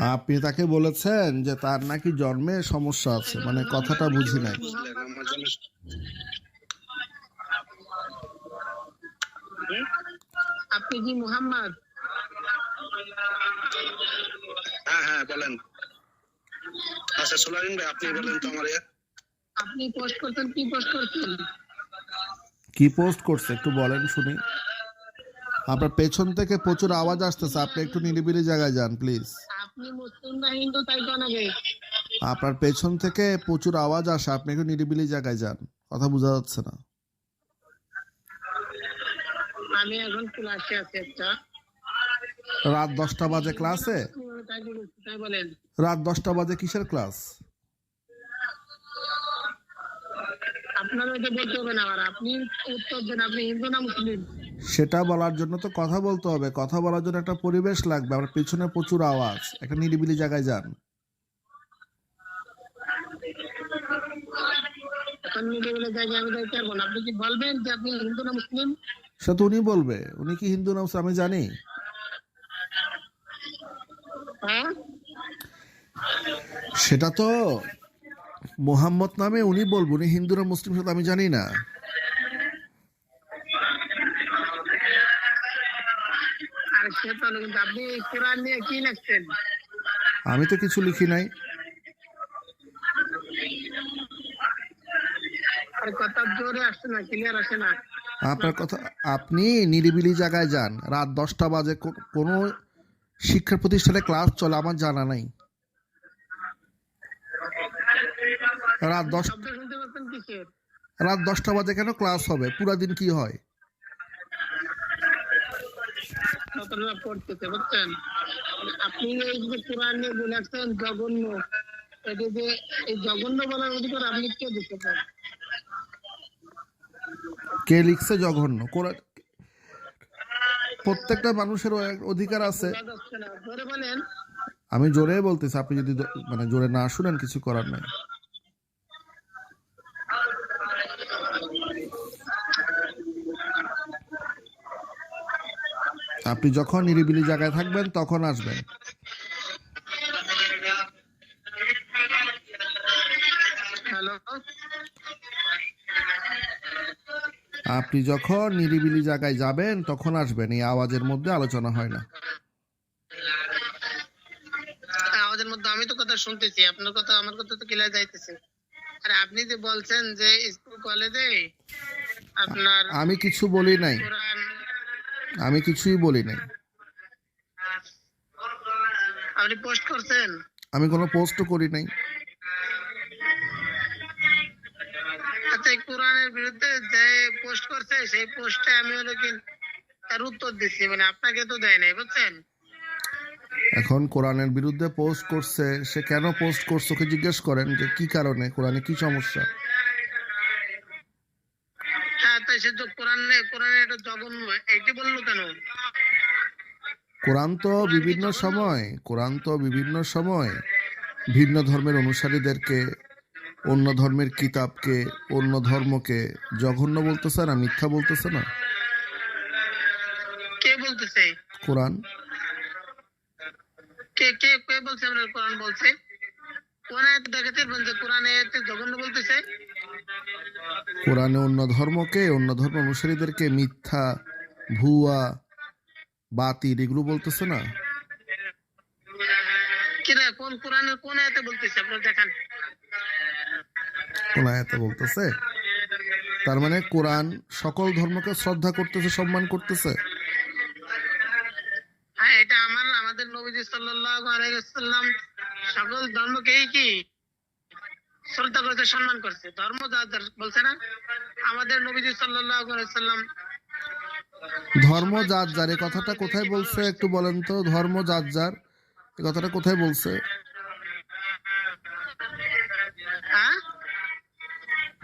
আপনি তাকে বলেছেন যে তার নাকি জন্মে সমস্যা আছে মানে কথাটা বুঝি নাই? আপনি কি মুহাম্মদ? হ্যাঁ হ্যাঁ বলেন। আচ্ছা সোলারিন ভাই আপনি বলেন তো আমার। আপনি পোস্ট করতেন কি পোস্ট করতেন কি পোস্ট করছে একটু বলেন শুনি। আপনার পেছন থেকে প্রচুর আওয়াজ আসতেছে আপনি একটু নিরিবিলি জায়গায় যান প্লিজ আপনার পেছন থেকে প্রচুর আওয়াজ আসে। আপনি একটু নিরিবিলি জায়গায় যান। কথা বোঝা যাচ্ছে না। আমি এখন ক্লাসে আছি একটা। রাত দশটা বাজে ক্লাসে রাত দশটা বাজে কিসের ক্লাস আপনার ওইটা বলতে হবে না আর আপনি উত্তর দেন আপনি হিন্দু না মুসলিম? সেটা বলার জন্য তো কথা বলতে হবে। কথা বলার জন্য একটা পরিবেশ লাগবে। আমার পিছনে প্রচুর আওয়াজ। একটা নিরিবিলি জায়গায় যান। সে তো উনি বলবে। উনি কি হিন্দু না মুসলিম? আমি জানি। হ্যাঁ? সেটা তো মোহাম্মদ নামে উনি বলব। উনি হিন্দু না মুসলিম সেটা আমি জানি না। আপনি কোরআন নিয়ে কি লিখছেন? আমি তো কিছু লিখি নাই। আপনার কথা আপনি নিরিবিলি জায়গায় যান। রাত দশটা বাজে কোনো শিক্ষা প্রতিষ্ঠানে ক্লাস চলে আমার জানা নাই। রাত দশ রাত দশটা বাজে কেন ক্লাস হবে? পুরা দিন কি হয়? পড়তেছে বুঝছেন? আপনি এই যে কোরআন নিয়ে বলেছেন জঘন্য এটা যে এই জঘন্য বলার অধিকার আপনি কে দিচ্ছেন কে লিখছে জঘন্য? কোরআন প্রত্যেকটা মানুষের অধিকার আছে। আমি জোরে বলতেছি আপনি যদি মানে জোরে না শুনেন কিছু করার নাই। আপনি যখন নিরিবিলি জায়গায় থাকবেন তখন আসবেন। আপনি যখন নিরিবিলি জায়গায় যাবেন তখন আসবেন। এই আওয়াজের মধ্যে আলোচনা হয় না। আমাদের মধ্যে আমি তো কথা শুনতেছি আপনার কথা আমার কথা তো ক্লিয়ার যাইতেছে। আর আপনি যে বলছেন যে স্কুল কলেজে আপনার আমি কিছু বলি নাই। আমি কিছুই বলি নাই। আপনি পোস্ট করছেন? আমি কোনো পোস্টও করি নাই। আচ্ছা কোরআনের বিরুদ্ধে যে পোস্ট করছে সেই পোস্টে আমি হলো কি তার উত্তর দিচ্ছি মানে আপনাকে তো দেয় নাই বুঝছেন? এখন কোরআনের বিরুদ্ধে পোস্ট করছে সে কেন পোস্ট করছে ওকে জিজ্ঞেস করেন যে কি কারণে কোরআনে কি সমস্যা? তো কোরআন এটা জঘন্য এইটি বলল কেন? কোরআন তো বিভিন্ন সময় কোরআন তো বিভিন্ন সময় ভিন্ন ধর্মের অনুসারীদেরকে অন্য ধর্মের কিতাবকে অন্য ধর্মকে জঘন্য বলতেছে না মিথ্যা বলতেছে না? কে বলতেছে? কোরআন। কে কে কে বলছে আমরা কোরআন বলছে? কোন আয়াত দেখাতে যে কোরআনে জঘন্য বলতেছে। কোরআনে অন্য ধর্মকে অন্য ধর্ম অনুসারীদেরকে মিথ্যা ভুয়া বাতিল এগুলো বলতেছে না? কোন কোরআনের কোন আয়াতে বলতেছে? আপনার দেখান। কোন আয়াতে বলতেছে? তার মানে কোরআন সকল ধর্মকে শ্রদ্ধা করতেছে সম্মান করতেছে? হ্যাঁ এটা আমার আমাদের নবীজি সাল্লাল্লাহু আলাইহি ওয়াসাল্লাম সকল ধর্মকেই কি শ্রদ্ধা করতে সম্মান করছে। ধর্ম যার বলছে না আমাদের নবীজি ওয়াসাল্লাম ধর্ম যার যার এই কথাটা কোথায় বলছে একটু বলেন তো? ধর্ম যার যার এই কথাটা কোথায় বলছে?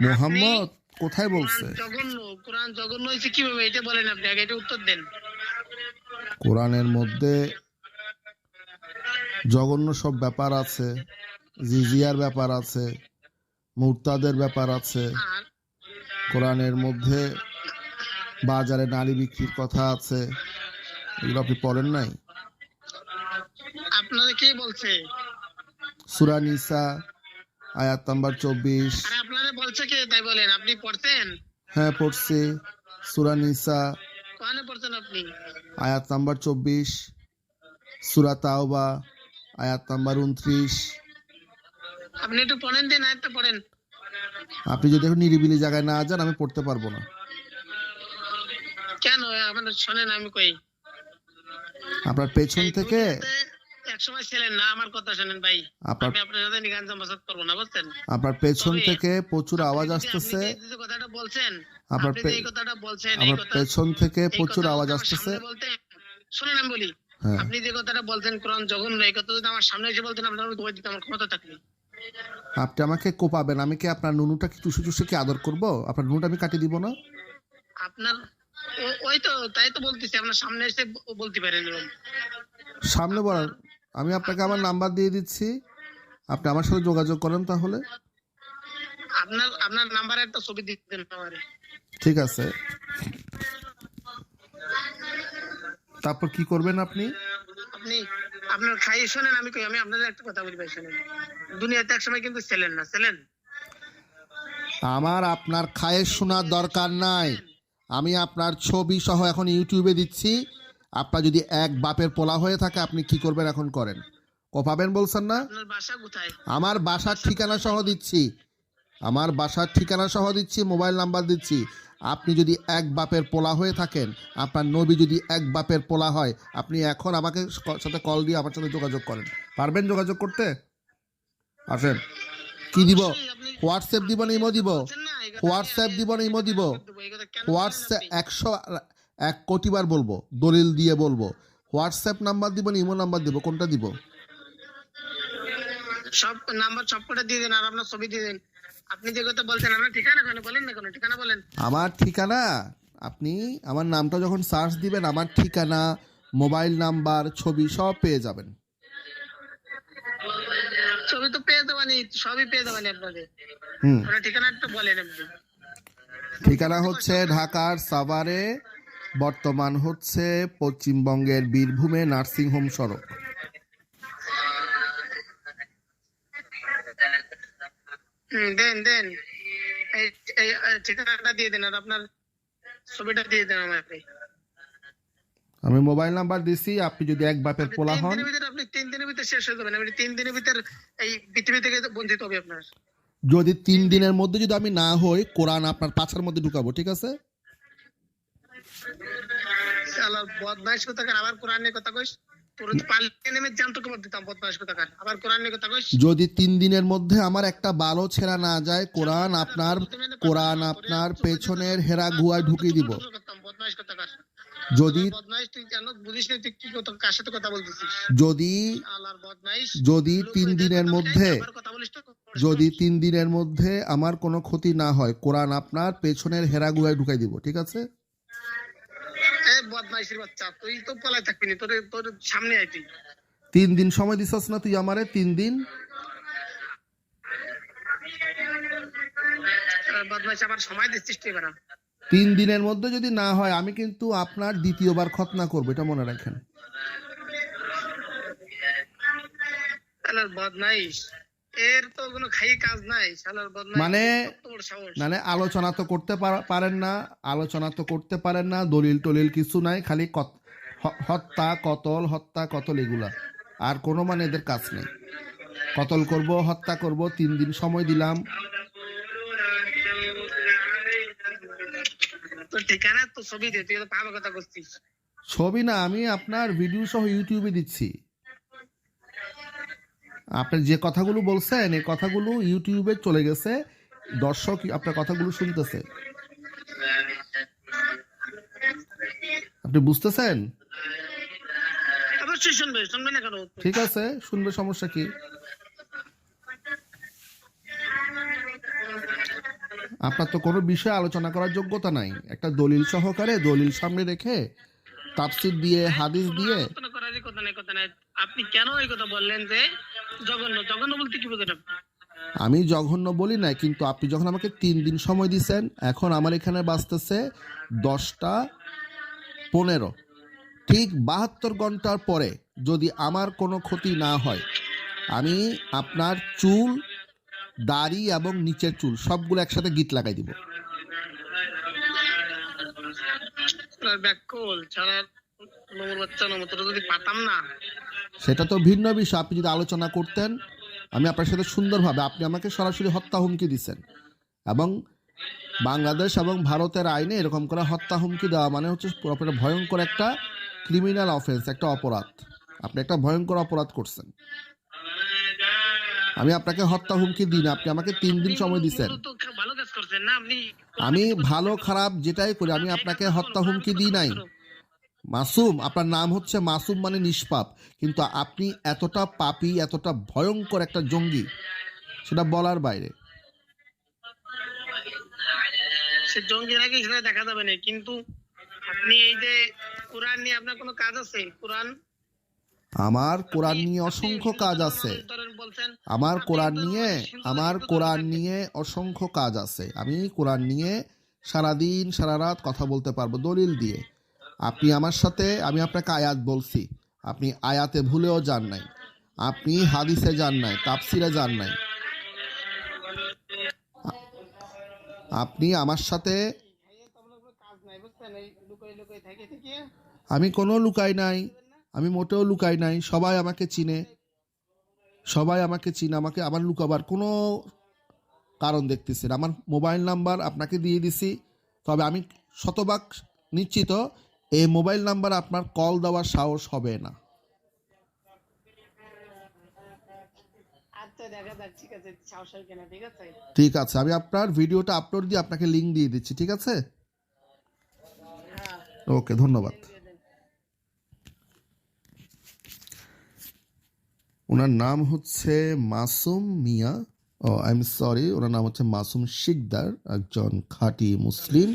মোহাম্মদ কোথায় বলছে? জঘন্য কোরআন জঘন্য হয়েছে কীভাবে? এটা বলেন আপনি আগে এটা উত্তর দেন। কোরআনের মধ্যে জঘন্য সব ব্যাপার আছে জিজিয়ার ব্যাপার আছে মুরতাদের ব্যাপার আছে। কোরআনের মধ্যে বাজারে নারী বিক্রির কথা আছে। এগুলো আপনি পড়েন নাই? আপনারা কে বলছে? সুরা নিসা আয়াত নাম্বার চব্বিশ। আর আপনারা বলছে কে? তাই বলেন আপনি পড়ছেন হ্যাঁ পড়ছি। সুরা নিসা পড়ছেন আপনি? আয়াত নাম্বার চব্বিশ। সুরা তাওবা আয়াত নাম্বার উনত্রিশ। আপনি একটু পড়েন দিন পড়েন। আপনি যদি এখন নিরিবিলি জায়গায় না যান আমি পড়তে পারব না। কেন? আপনার শোনেন আমি কই? আপনার পেছন থেকে একসময় ছিলেন না আমার কথা শোনেন ভাই। আমি আপনার সাথে নিগান জামাসাত করব না বুঝছেন? আপনার পেছন থেকে প্রচুর আওয়াজ আসতেছে। যে কথাটা বলছেন আপনার আপনি এই কথাটা বলছেন এই কথা পেছন থেকে প্রচুর আওয়াজ আসতেছে। বলতেন, আমি বলি। হ্যাঁ। আপনি যে কথাটা বলছেন কোরআন জঘন্য এই কথা যদি আমার সামনে এসে বলতেন আপনার দিতে আমার ক্ষমতা থাকলে আপনি আমাকে কোপাবেন। আমি কি আপনার নুনুটা কি চুষে চুষে কি আদর করব? আপনার নুনুটা আমি কাটিয়ে দিব না? আপনার ওই তো তাই তো বলতেছি আপনার সামনে এসে বলতে পারেন সামনে বলার আমি আপনাকে আমার নাম্বার দিয়ে দিচ্ছি। আপনি আমার সাথে যোগাযোগ করেন তাহলে। আপনার আপনার নাম্বারে একটা ছবি দিয়ে দেন আমারে। ঠিক আছে। তারপর কি করবেন আপনি? আপনি আপনার খাই শোনেন আমি কই আমি আপনাদের একটা কথা বলি ভাই শোনেন। দুনিয়াতে এক সময় কিন্তু ছিলেন না ছিলেন আমার আপনার খায়ের শোনার দরকার নাই। আমি আপনার ছবি সহ এখন ইউটিউবে দিচ্ছি। আপনার যদি এক বাপের পোলা হয়ে থাকে আপনি কি করবেন এখন করেন? কোপাবেন বলছেন না? আপনার বাসা কোথায়? আমার বাসার ঠিকানা সহ দিচ্ছি। আমার বাসার ঠিকানা সহ দিচ্ছি মোবাইল নাম্বার দিচ্ছি। আপনি যদি এক বাপের পোলা হয়ে থাকেন, আপনার নবী যদি এক বাপের পোলা হয়, আপনি এখন আমাকে সাথে কল দিয়ে আমার সাথে যোগাযোগ করেন। পারবেন যোগাযোগ করতে? আসেন। কি দিব? হোয়াটসঅ্যাপ দিব না ইমো দিব? হোয়াটসঅ্যাপ দিব না ইমো দিব? হোয়াটসঅ্যাপ একশো এক কোটিবার বলব, দলিল দিয়ে বলব। হোয়াটসঅ্যাপ নাম্বার দিব না ইমো নাম্বার দিব, কোনটা দিব? সব নাম্বার সব কটা দিয়ে দেন আর আপনার ছবি দিয়ে দেন। আপনি যে কথা বলছেন আপনার ঠিকানা কেন বলেন না কেন? ঠিকানা বলেন। আমার ঠিকানা আপনি আমার নামটা যখন সার্চ দিবেন আমার ঠিকানা মোবাইল নাম্বার ছবি সব পেয়ে যাবেন। ছবি তো পেয়ে দেবানি সবই পেয়ে দেবানি আপনাদের। হুম। আপনার ঠিকানাটা বলেন আপনি। ঠিকানা হচ্ছে ঢাকার সাভারে বর্তমান হচ্ছে পশ্চিমবঙ্গের বীরভূমে নার্সিংহোম সড়ক। দেন দেন। এই ঠিকানাটা দিয়ে দেন আর আপনার ছবিটা দিয়ে দেন আমাকে আমি মোবাইল নাম্বার দিছি আপনি যদি এক বাপের পোলা তিন হন আপনি তিন দিনের ভিতরে শেষ হয়ে যাবেন। আপনি তিন দিনের ভিতর এই পৃথিবী থেকে বঞ্চিত হবে আপনার। যদি তিন দিনের মধ্যে যদি আমি না হই কোরআন আপনার পাছার মধ্যে ঢুকাবো ঠিক আছে? আল্লাহ বদমাইশ কথা আবার কোরআন নিয়ে কথা কইস? যদি তিন দিনের মধ্যে আমার একটা বালও ছেঁড়া না যায় কোরআন আপনার কোরআন আপনার পেছনের হেরা গুহায় ঢুকিয়ে দিব। যদি যদি যদি তিন দিনের মধ্যে যদি তিন দিনের মধ্যে আমার কোনো ক্ষতি না হয় কোরআন আপনার পেছনের হেরা গুহায় ঢুকাই দিব ঠিক আছে? বদমাইশের বাচ্চা তুই তো থাকবি না তোর তোর সামনে তিন দিন সময় দিছস না তুই আমারে তিন দিন? বদমাইশ আবার সময় দিচ্ছিস তুই তিন দিনের মধ্যে যদি না হয় আমি কিন্তু আপনার দ্বিতীয়বার খতনা করব এটা মনে রাখেন। বদমাইশ। এর তো কোনো খাই কাজ নাই শালার মানে মানে আলোচনা তো করতে পারেন না আলোচনা তো করতে পারেন না দলিল টলিল কিছু নাই খালি হত্যা কতল হত্যা কতল এগুলা। আর কোনো মানে এদের কাজ নেই। কতল করব হত্যা করব তিন দিন সময় দিলাম। ছবি না আমি আপনার ভিডিও সহ ইউটিউবে দিচ্ছি। আপনি যে কথাগুলো বলছেন এই কথাগুলো ইউটিউবে চলে গেছে দর্শক আপনার কথাগুলো শুনতেছে। আপনি বুঝতেছেন? ঠিক আছে শুনবে সমস্যা কি? আপনার তো কোনো বিষয়ে আলোচনা করার যোগ্যতা নাই। একটা দলিল সহকারে দলিল সামনে রেখে তাফসির দিয়ে হাদিস দিয়ে আপনি কেন এই কথা বললেন যে জঘন্য জঘন্য বলতে কি বোঝেন আমি জঘন্য বলি না কিন্তু আপনি যখন আমাকে তিন দিন সময় দিচ্ছেন এখন আমার এখানে বাঁচতেছে দশটা পনেরো। ঠিক বাহাত্তর ঘণ্টার পরে যদি আমার কোনো ক্ষতি না হয় আমি আপনার চুল দাড়ি এবং নিচের চুল সবগুলো একসাথে গিট লাগাই দিব। ছাড়া বাচ্চা যদি পাতাম না। সেটা তো ভিন্ন বিষয় আপনি যদি আলোচনা করতেন আমি আপনার সাথে সুন্দরভাবে আপনি আমাকে সরাসরি হত্যা হুমকি দিচ্ছেন। এবং বাংলাদেশ এবং ভারতের আইনে এরকম করে হত্যা হুমকি দেওয়া মানে হচ্ছে পুরোপুরি ভয়ঙ্কর একটা ক্রিমিনাল অফেন্স একটা অপরাধ। আপনি একটা ভয়ঙ্কর অপরাধ করছেন। আমি আপনাকে হত্যা হুমকি দিন আপনি আমাকে তিন দিন সময় দিচ্ছেন। আমি ভালো খারাপ যেটাই করি আমি আপনাকে হত্যা হুমকি দিই নাই। মাসুম আপনার নাম হচ্ছে মাসুম মানে নিষ্পাপ। কিন্তু আপনি এতটা পাপী এতটা ভয়ঙ্কর একটা জঙ্গি সেটা বলার বাইরে। সে জঙ্গির আগে সেটা দেখা যাবে না কিন্তু আপনি এই যে কোরআন নিয়ে আপনার কোনো কাজ আছে? কোরআন? আমার কোরআন নিয়ে অসংখ্য কাজ আছে। আমার কোরআন নিয়ে আমার কোরআন নিয়ে অসংখ্য কাজ আছে। আমি কোরআন নিয়ে সারাদিন সারা রাত কথা বলতে পারব দলিল দিয়ে। আপনি আমার সাথে, আমি আপনাকে আয়াত বলছি। আপনি আয়াতে ভুলেও যান নাই। আপনি হাদিসে যান নাই, তাফসিরে যান নাই। আপনি আমার সাথে আমি কোনো লুকাই নাই। আমি মোটেও লুকাই নাই। সবাই আমাকে চিনে। সবাই আমাকে চিনে। আমাকে আমার লুকাবার কোনো কারণ দেখতেছেন। আমার মোবাইল নাম্বার আপনাকে দিয়ে দিছি। তবে আমি শতভাগ নিশ্চিত এই মোবাইল নাম্বার আপনার কল দেওয়ার সাহস হবে না। আচ্ছা ঠিক আছে হয় আমি আপনার ভিডিওটা আপলোড দিয়ে আপনাকে লিঙ্ক দিয়ে দিচ্ছি ঠিক আছে? হ্যাঁ। ওকে ধন্যবাদ। ওনার নাম হচ্ছে Masum Mia. Oh I am sorry ওনার নাম হচ্ছে মাসুম শিকদার একজন খাঁটি মুসলিম।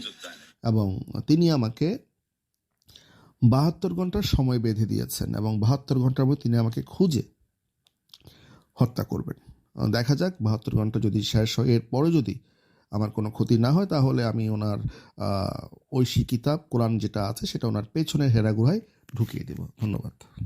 এবং তিনি আমাকে বাহাত্তর ঘণ্টার সময় বেঁধে দিয়েছেন এবং বাহাত্তর ঘণ্টার মধ্যে তিনি আমাকে খুঁজে হত্যা করবেন। দেখা যাক, বাহাত্তর ঘণ্টা যদি শেষ হয়, এরপরে যদি আমার কোনো ক্ষতি না হয়, তাহলে আমি ওনার ঐশী কিতাব, কোরআন যেটা আছে, সেটা ওনার পেছনের হেরাগুহায় ঢুকিয়ে দেব। ধন্যবাদ।